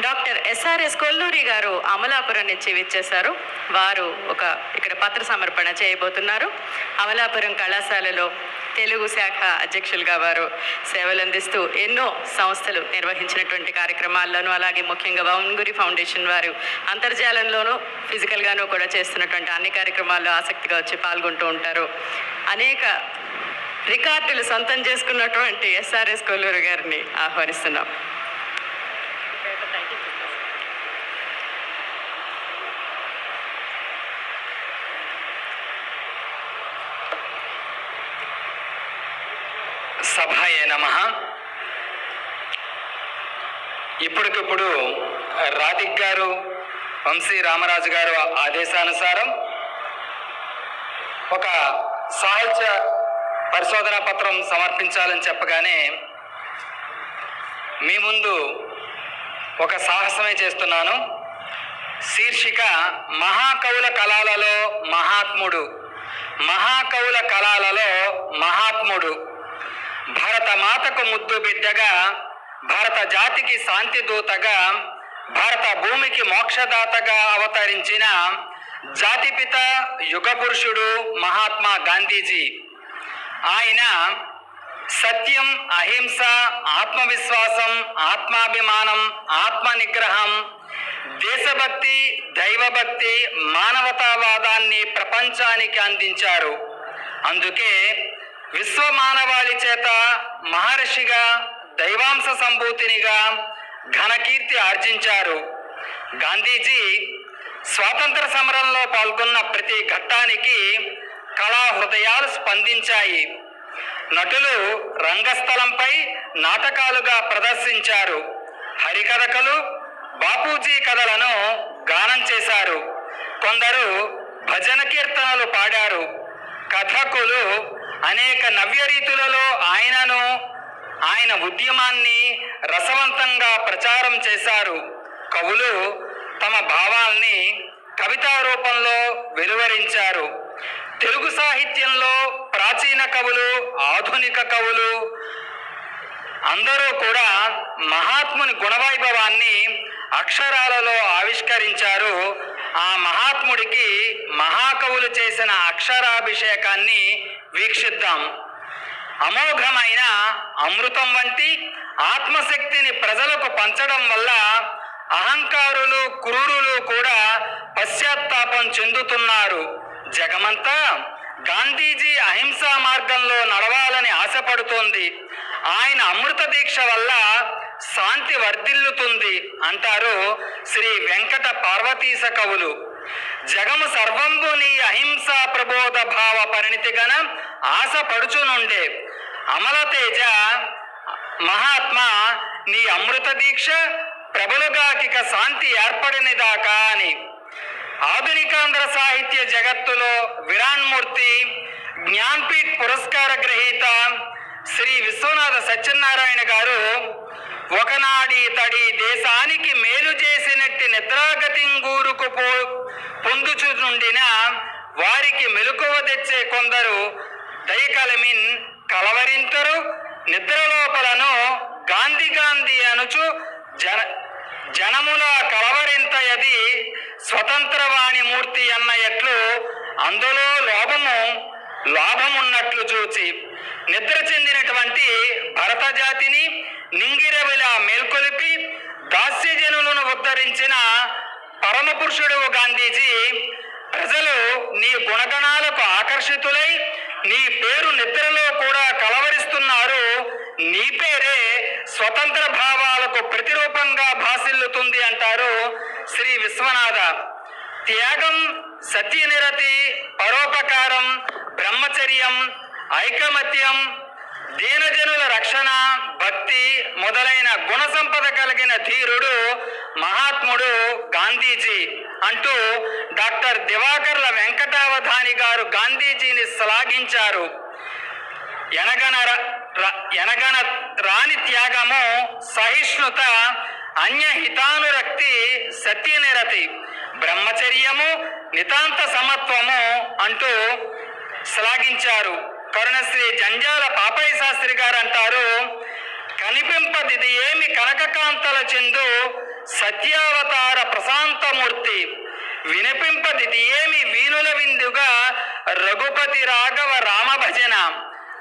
Doctor SRS Kolluri గారు అమలాపురం నుంచి విచ్చేశారు. వారు ఒక ఇక్కడ పత్ర సమర్పణ చేయబోతున్నారు. అమలాపురం కళాశాలలో తెలుగు శాఖ అధ్యక్షులుగా వారు సేవలు అందిస్తూ ఎన్నో సంస్థలు నిర్వహించినటువంటి కార్యక్రమాల్లోనూ అలాగే ముఖ్యంగా వౌన్గురి ఫౌండేషన్ వారు అంతర్జాలంలోనూ ఫిజికల్గానూ కూడా చేస్తున్నటువంటి అన్ని కార్యక్రమాల్లో ఆసక్తిగా వచ్చి పాల్గొంటూ ఉంటారు. అనేక రికార్డులు సొంతం చేసుకున్నటువంటి ఎస్ఆర్ఎస్ కొల్లూరు గారిని ఆహ్వానిస్తున్నాం. ఇప్పటికిప్పుడు రాధిక్ గారు వంశీ రామరాజు గారు ఆదేశానుసారం ఒక సాహిత్య పరిశోధన పత్రం సమర్పించాలని చెప్పగానే మీ ముందు ఒక సాహసమే చేస్తున్నాను. శీర్షిక మహాకవుల కళాలలో మహాత్ముడు. మహాకవుల కళాలలో మహాత్ముడు. భరత మాతకు ముద్దు బిడ్డగా భారత జాతికి శాంతి దూతగా భారత భూమికి మోక్షదాతగా అవతరించిన జాతిపిత యుగ పురుషుడు మహాత్మా గాంధీజీ. ఆయన సత్యం అహింస ఆత్మవిశ్వాసం ఆత్మాభిమానం ఆత్మ నిగ్రహం దేశభక్తి దైవభక్తి మానవతావాదాన్ని ప్రపంచానికి అందించారు. అందుకే విశ్వ మానవాళి చేత మహర్షిగా దైవాంశ సంభూతినిగా ఘనకీర్తి ఆర్జించారు. గాంధీజీ స్వాతంత్ర సమరంలో పాల్గొన్న ప్రతి ఘట్టానికి కళా హృదయాలు స్పందించాయి. నటులు రంగస్థలంపై నాటకాలుగా ప్రదర్శించారు. హరికథకలు బాపూజీ కథలను గానం చేశారు. కొందరు భజన కీర్తనలు పాడారు. కథకులు అనేక నవ్య రీతులలో ఆయనను ఆయన ఉద్యమాన్ని రసవంతంగా ప్రచారం చేశారు. కవులు తమ భావాల్ని కవితా రూపంలో వెలువరించారు. తెలుగు సాహిత్యంలో ప్రాచీన కవులు ఆధునిక కవులు అందరూ కూడా మహాత్ముని గుణవైభవాన్ని అక్షరాలలో ఆవిష్కరించారు. ఆ మహాత్ముడికి మహాకవులు చేసిన అక్షరాభిషేకాన్ని వీక్షిద్దాం. అమోఘమైన అమృతం వంటి ఆత్మశక్తిని ప్రజలకు పంచడం వల్ల అహంకారులు క్రూరులు కూడా పశ్చాత్తాపం చెందుతున్నారు. జగమంతా గాంధీజీ అహింసా మార్గంలో నడవాలని ఆశపడుతోంది. ఆయన అమృత దీక్ష వల్ల శాంతి వర్ధిల్లుతుంది అంటారు శ్రీ వెంకట పార్వతీశ కవులు. జగము సర్వంబు నీ అహింసా ప్రబోధ భావ పరిణితిగన ఆశ పడుచునుండే అమలతేజ మహాత్మా నీ అమృత దీక్ష ప్రబలుగాకిక శాంతి ఏర్పడినదాకా అని. ఆధునికాంధ్ర సాహిత్య జగత్తులో విరాన్మూర్తి జ్ఞాన్పీఠ్ పురస్కార గ్రహీత శ్రీ విశ్వనాథ సత్యనారాయణ గారు ఒకనాడి తడి దేశానికి మేలు చేసినట్టి నిద్రాగతింగూరుకు పో పొందుచు నుండిన వారికి మెలకువ తెచ్చే కొందరు దయకలమిన్ కలవరింతరు. నిద్రలోపలను గాంధీ గాంధీ అనుచు జన జనముల కలవరింతయది స్వతంత్రవాణి మూర్తి అన్న ఎట్లు అందులో లోభము లాభమున్నట్లు చూచి నిద్ర చెందినటువంటి భరత జాతిని నింగిరవిలా మేల్కొలిపి దాస్యజనులను ఉద్ధరించిన పరమపురుషుడు గాంధీజీ ప్రజలు నీ గుణగణాలకు ఆకర్షితులై నీ పేరు నిద్రలో కూడా కలవరిస్తున్నారు. నీ పేరే స్వతంత్ర భావాలకు ప్రతిరూపంగా భాసిల్లుతుంది అంటారు శ్రీ విశ్వనాథ. త్యాగం సత్యనిరతి పరోపకారం బ్రహ్మచర్యం ఐకమత్యం దీనజనుల రక్షణ భక్తి మొదలైన గుణ సంపద కలిగిన ధీరుడు మహాత్ముడు గాంధీజీ. అంటూ డాక్టర్ దివాకర్ల వెంకటావధాని గారు గాంధీజీని శ్లాఘించారు. ఎనగన ఎనగన రాని త్యాగము సహిష్ణుత అన్యహితానురక్తి సత్యనిరతి బ్రహ్మచర్యము నితాంత సమత్వము అంటూ శ్లాఘించారు. కరుణశ్రీ జంజాల పాపయ్య శాస్త్రి గారు అంటారు కనిపింపదిది ఏమి కనకకాంతల చెందు సత్యావతార ప్రశాంతమూర్తి. వినిపింపది ఏమి వీణుల విందుగా రఘుపతి రాఘవ రామ భజన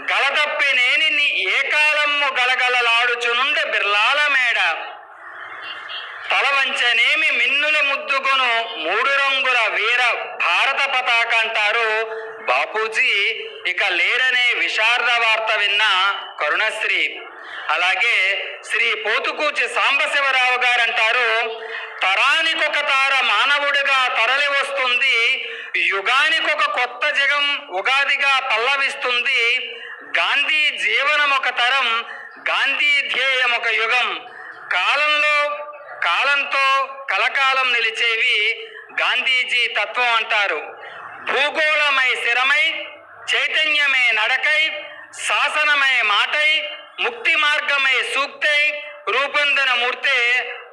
గలదప్పి నేని ఏ కాలమ్ము గలగలలాడుచునుండె బిర్లాల మేడ. తలవంచనేమి మిన్నుల ముద్దుగును మూడు రంగుల వీర భారత పతాక అంటారు. బాపూజీ ఇక లేరనే విశారద వార్త విన్న కరుణశ్రీ. అలాగే శ్రీ పోతుకూచి సాంబశివరావు గారు అంటారు తరానికొక తార మానవుడిగా తరలి వస్తుంది యుగానికొక కొత్త జగం ఉగాదిగా పల్లవిస్తుంది గాంధీ జీవనం ఒక తరం గాంధీ ధ్యేయం ఒక యుగం. కాలంలో కాలంతో కలకాలం నిలిచేవి గాంధీజీ తత్వం అంటారు. భూగోళమై స్థిరమై చైతన్యమే నడకై శాసనమై మాటై ముక్తి మార్గమై సూక్తై రూపొందిన మూర్తే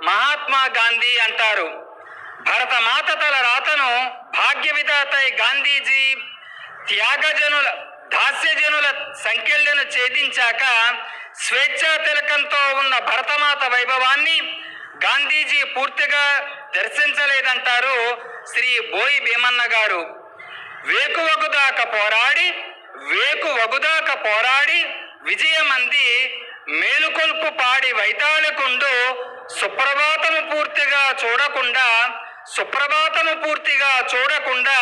మహాత్మా గాంధీ అంటారు. భరతమాత తల రాతను భాగ్య విధాతై గాంధీజీ త్యాగజనుల దాస్యజనుల సంఖ్యలను ఛేదించాక స్వేచ్ఛా తిలకంతో ఉన్న భరతమాత వైభవాన్ని గాంధీజీ పూర్తిగా దర్శించలేదంటారు శ్రీ బోయి భీమన్న గారు. వేకు వగుదాక పోరాడి వేకు వగుదాక పోరాడి విజయమంది మేలుకొల్పు పాడి వైతాళకుండు సుప్రభాతము పూర్తిగా చూడకుండా సుప్రభాతము పూర్తిగా చూడకుండా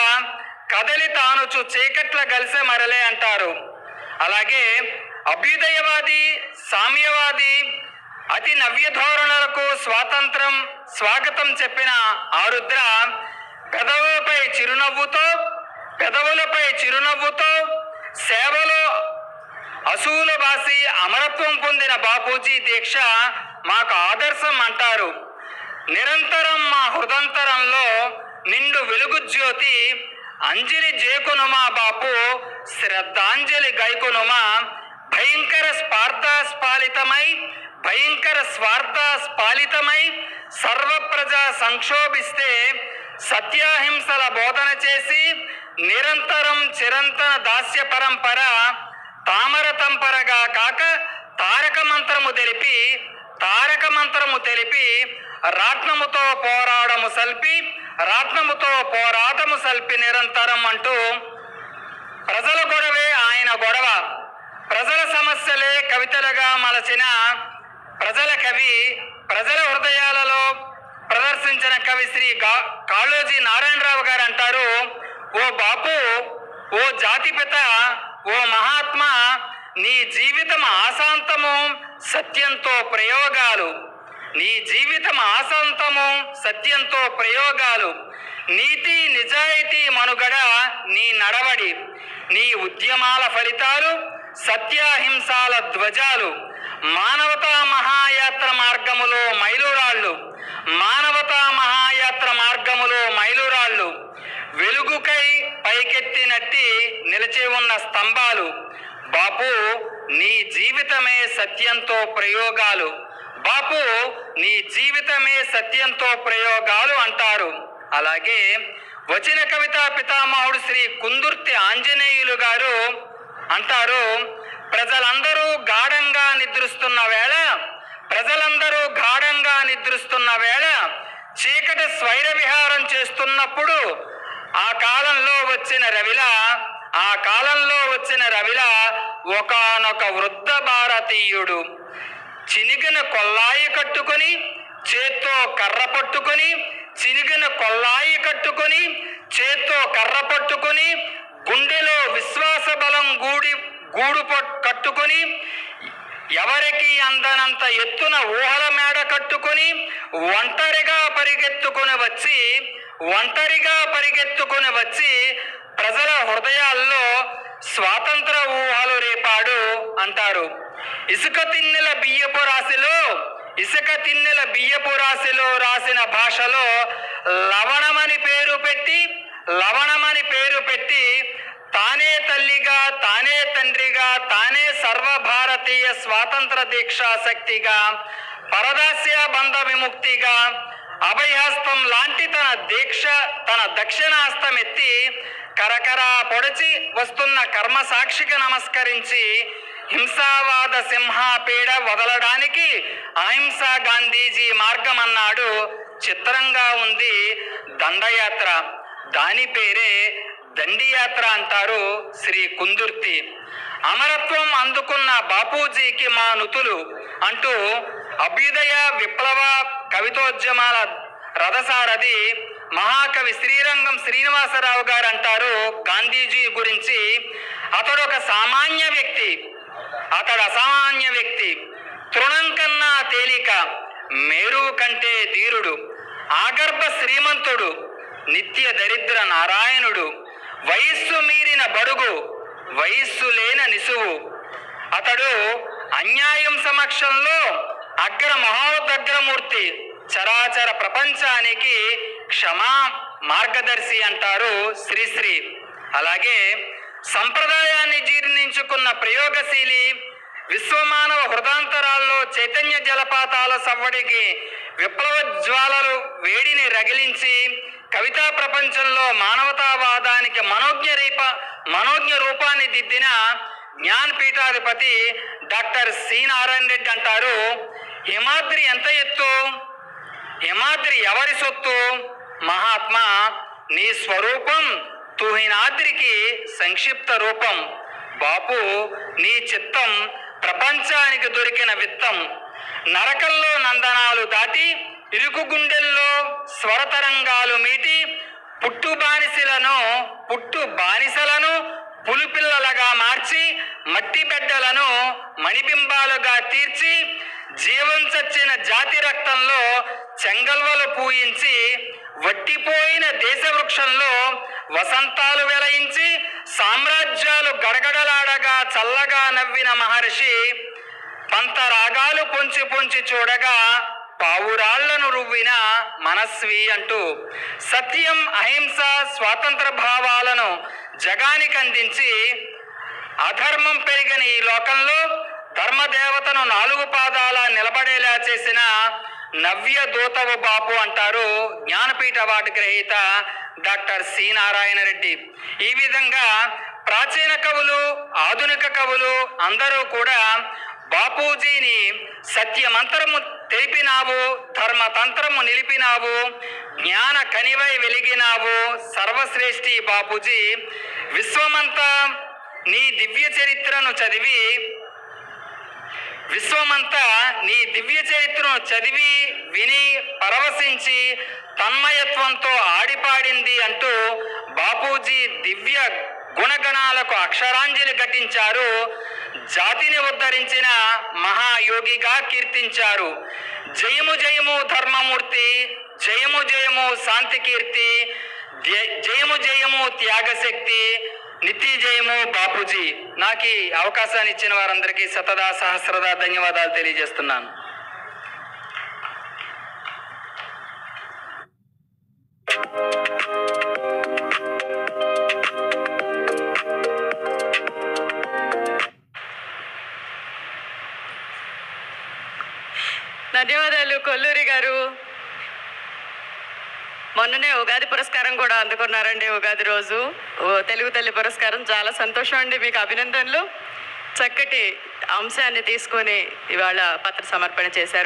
కదలి తానుచు చీకట్ల కలిసే మరలే అంటారు. అలాగే అభ్యుదయవాది సామ్యవాది అతి నవ్య ధోరణులకు స్వాతంత్రం స్వాగతం చెప్పిన ఆరుద్ర పెదవులపై చిరునవ్వుతో చిరునవ్వుతో సేవలో అసూల బాసి అమరత్వం పొందిన బాపూజీ దీక్ష మాకు ఆదర్శం అంటారు. నిరంతరం మా హృదంతరంలో నిండు వెలుగు జ్యోతి అంజలి జేకునుమా బాపు శ్రద్ధాంజలి గైకునుమా. భయంకర స్పార్థాస్పాలితమై భయంకర స్వార్థ స్పాలితమై సర్వప్రజ సంక్షోభిస్తే సత్యాహింసల బోధన చేసి నిరంతరం చిరంతన దాస్య పరంపర తామర తంపరగా కాక తారక మంత్రము తెలిపి తారక మంత్రము తెలిపి రాట్నముతో పోరాడము సల్పి రాట్నముతో పోరాటము సల్పి నిరంతరం అంటూ ప్రజల గొడవే ఆయన గొడవ. ప్రజల సమస్యలే కవితలుగా మలచిన ప్రజల కవి ప్రజల హృదయాలలో ప్రదర్శించిన కవి శ్రీ గా కాళోజీ నారాయణరావు గారు అంటారు ఓ బాపు ఓ జాతిపిత ఓ మహాత్మా నీ జీవితం ఆశాంతము సత్యంతో ప్రయోగాలు. నీ జీవితం ఆశాంతము సత్యంతో ప్రయోగాలు. నీతి నిజాయితీ మనుగడ నీ నడవడి. నీ ఉద్యమాల ఫలితాలు సత్యాహింసాల ధ్వజాలు. మానవతా మహాయాత్ర మార్గములో మైలురాళ్ళు. మానవతా మహాయాత్ర మార్గములో మైలురాళ్ళు. వెలుగుకై పైకెత్తినట్టి నిలిచి ఉన్న స్తంభాలు. బాపు నీ జీవితమే సత్యంతో ప్రయోగాలు. బాపు నీ జీవితమే సత్యంతో ప్రయోగాలు అంటారు. అలాగే వచన కవితా పితామహుడు శ్రీ కుందుర్తి ఆంజనేయులు గారు అంటారు ప్రజలందరూ గాఢంగా నిద్రిస్తున్న వేళ ప్రజలందరూ గాఢంగా నిద్రిస్తున్న వేళ చీకటి స్వైర విహారం చేస్తున్నప్పుడు ఆ కాలంలో వచ్చిన రవిల ఆ కాలంలో వచ్చిన రవిల ఒకానొక వృద్ధ భారతీయుడు చినిగిన కొల్లాయి కట్టుకొని చేత్తో కర్ర పట్టుకొని చినిగిన కొల్లాయి కట్టుకొని చేత్తో కర్ర పట్టుకొని గుండెలో విశ్వాస బలం గూడి గూడు కట్టుకొని ఎవరికి అందనంత ఎత్తున ఊహల మేడ కట్టుకొని ఒంటరిగా పరిగెత్తుకొని వచ్చి ఒంటరిగా పరిగెత్తుకుని వచ్చి ప్రజల హృదయాల్లో స్వాతంత్ర ఊహలు రేపాడు అంటారు. ఇసుక తిన్నెల బియ్యపు రాశిలో ఇసుక తిన్నెల బియ్యపు రాశిలో రాసిన భాషలో లవణమని పేరు పెట్టి లవణమని పేరు పెట్టి తానే తల్లిగా తానే తండ్రిగా తానే సర్వభారతీయ స్వాతంత్ర దీక్షా శక్తిగా పరదాస్య బంధ విముక్తిగా అభయహస్తం లాంటి తన దీక్ష తన దక్షిణాస్తం ఎత్తి కరకరా పొడిచి వస్తున్న కర్మ సాక్షికి నమస్కరించి హింసావాద సింహాపీడ వదలడానికి అహింసా గాంధీజీ మార్గం అన్నాడు చిత్రంగా ఉంది దండయాత్ర. దాని పేరే దండియాత్ర అంటారు శ్రీ కుందుర్తి. అమరత్వం అందుకున్న బాపూజీకి మా నుతులు అంటూ అభ్యుదయ విప్లవ కవితోద్యమాల రథసారథి మహాకవి శ్రీరంగం శ్రీనివాసరావు గారు అంటారు గాంధీజీ గురించి. అతడు ఒక సామాన్య వ్యక్తి. అతడు అసామాన్య వ్యక్తి. తృణం కన్నా తేలిక మేరువు కంటే ధీరుడు ఆగర్భ శ్రీమంతుడు నిత్య దరిద్ర నారాయణుడు వయస్సు మీరిన బడుగు వయస్సు లేన నిసువు. అతడు అన్యాయం సమక్షంలో అగ్ర మహోదగ్రమూర్తి చరాచర ప్రపంచానికి క్షమా మార్గదర్శి అంటారు శ్రీశ్రీ అలాగే సంప్రదాయాన్ని జీర్ణించుకున్న ప్రయోగశీలి విశ్వమానవ హృదాంతరాల్లో చైతన్య జలపాతాల సవ్వడికి విప్లవ జ్వాలలు వేడిని రగిలించి కవితా ప్రపంచంలో మానవతావాదానికి మనోజ్ఞ రీప మనోజ్ఞ రూపాన్ని దిద్దిన జ్ఞానపీఠాధిపతి డాక్టర్ సి నారాయణ రెడ్డి అంటారు హిమాద్రి ఎంత ఎత్తు? హిమాద్రి ఎవరి సొత్తు? మహాత్మా నీ స్వరూపం తుహినాద్రికి సంక్షిప్త రూపం. బాపు నీ చిత్తం ప్రపంచానికి దొరికిన విత్తం. నరకంలో నందనాలు దాటి ఇరుకు గుండెల్లో స్వరతరంగాలు మీటి పుట్టు బానిసలను పుట్టు బానిసలను పులిపిల్లలుగా మార్చి మట్టి బిడ్డలను మణిబింబాలుగా తీర్చి జీవం చచ్చిన జాతి రక్తంలో చెంగల్వలు పూయించి వట్టిపోయిన దేశ వృక్షంలో వసంతాలు వెలయించి సామ్రాజ్యాలు గడగడలాడగా చల్లగా నవ్విన మహర్షి పంతరాగాలు పొంచి పొంచి చూడగా పావురాళ్ళను రువ్విన మనస్వి అంటూ సత్యం అహింస స్వాతంత్ర భావాలను జగానికి అందించి అధర్మం పెరిగిన ఈ లోకంలో ధర్మదేవతను నాలుగు పాదాల నిలబడేలా చేసిన నవ్య దూతవు బాపు అంటారు జ్ఞానపీఠ అవార్డు గ్రహీత డాక్టర్ సి నారాయణ రెడ్డి. ఈ విధంగా ప్రాచీన కవులు ఆధునిక కవులు అందరూ కూడా బాపూజీని సత్యమంతరము తెలిపినావు ధర్మతంత్రము నిలిపినావు జ్ఞాన కనివై వెలిగినావు సర్వశ్రేష్ఠి బాపూజీ. విశ్వమంతా నీ దివ్య చరిత్రను చదివి విశ్వమంతా నీ దివ్య చరిత్రను చదివి విని పరవశించి తన్మయత్వంతో ఆడిపాడింది అంటూ బాపూజీ దివ్య గుణగణాలకు అక్షరాంజలి ఘటించారు. జాతిని ఉద్ధరించిన మహాయోగిగా కీర్తించారు. జయము జయము ధర్మమూర్తి జయము జయము శాంతి కీర్తి జయము జయము త్యాగశక్తి నిత్య జయము బాపూజీ. నాకు ఈ అవకాశాన్ని ఇచ్చిన వారందరికీ శతదా సహస్రదా ధన్యవాదాలు తెలియజేస్తున్నాను. ధన్యవాదాలు కొల్లూరి గారు. మొన్ననే ఉగాది పురస్కారం కూడా అందుకున్నారండి ఉగాది రోజు. తెలుగు తల్లి పురస్కారం. చాలా సంతోషం అండి మీకు అభినందనలు. చక్కటి అంశాన్ని తీసుకొని ఇవాళ పత్ర సమర్పణ చేశారు.